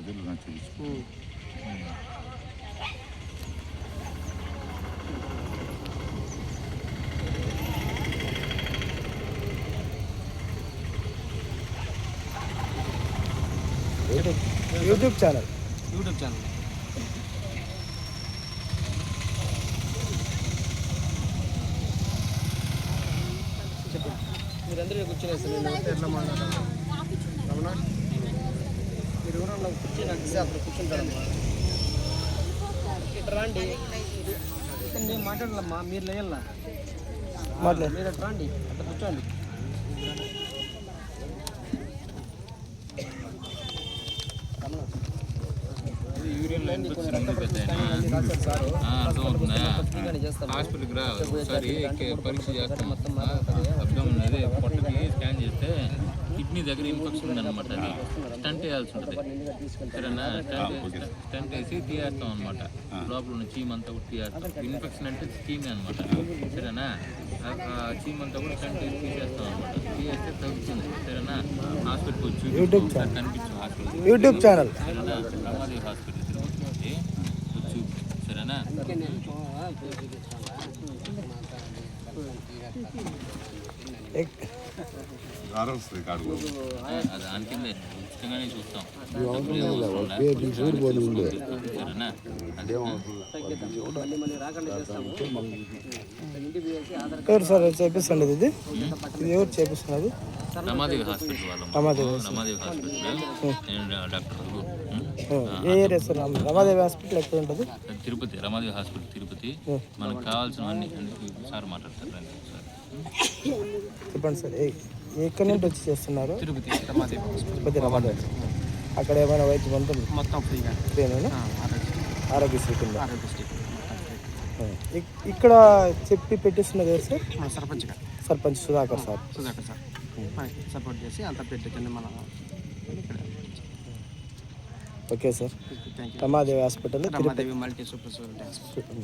పదిలో నాకు ఉమ్. YouTube channel. YouTube channel. చెప్పండి. మీరందరూ కూర్చొని సార్. నేను ఎట్లా మాట్లాడాలి అవునా మీరు ఎవరన్నా కూర్చొని నాకు ఇస్తే అక్కడ రండి. ఇక్కడ నేను మాట్లాడాలమ్మా మీరు లేయాలా మాట్లాడు. మీరు అట్లా రండి అక్కడ కూర్చోండి. హాస్పిటల్కి రా ఒకసారి కే- పరీక్ష చేస్తాం. మొత్తం అబ్డమ్ అదే పొట్టకి స్కాన్ చేస్తే కిడ్నీ దగ్గర ఇన్ఫెక్షన్ ఉందన్నమాట అది. స్టంట్ వేయాల్సి ఉంటుంది. సరేనా? స్టంట్ వేసి తీయేస్తాం అనమాట లోపల ఉన్న చీమ్ అంతా కూడా తీయేస్తాం ఇన్ఫెక్షన్ అంటే చీమే అనమాట సరేనా? చీమ్ అంతా కూడా స్టంట్ వేసి తీసేస్తాం అనమాట తీసేస్తే తగ్గుతుంది. సరేనా? హాస్పిటల్కి వచ్చి యూట్యూబ్ ఒకసారి కనిపించు hospital. YouTube channel. Ramadevi hospital వచ్చి సరేనా? దానికిందే ఉచితంగానే చూస్తాం ఎవరు సార్ చేపిస్తుండేది ఇది? ఇది ఎవరు చేపిస్తున్నది? రమాదేవి హాస్పిటల్ వాళ్ళం రమాదేవి రమాదేవి హాస్పిటల్. నేను డాక్టర్? ఏ ఏరియా సార్ రమ- రమాదేవి హాస్పిటల్ ఎక్కడ ఉంటుంది? తిరుపతి రమాదేవి హాస్పిటల్ తిరుపతి. మనకు కావాల్సినవన్నీ అన్ని సార్ మాట్లాడతారు సార్. చెప్పండి సార్ ఎక్కడి నుండి వచ్చి చేస్తున్నారు? తిరుపతి తిరుపతి రమాదేవి. అక్కడ ఏమైనా వైద్యం ఉంటుంది మొత్తం ఫ్రీగా. ఆరోగ్యశ్రీ. కింద. ఆరోగ్యశ్రీ ఇక్కడ చెప్పి పెట్టిస్తున్నది సార్? మన సర్పంచ్ గారు. Sarpanch Sudhakar sir. Sudhakar sir. Support చేసి అంతా పెట్టించండి మన ఇక్కడ okay sir thank you Ramadevi hospital Tirupati Ramadevi multi super speciality hospital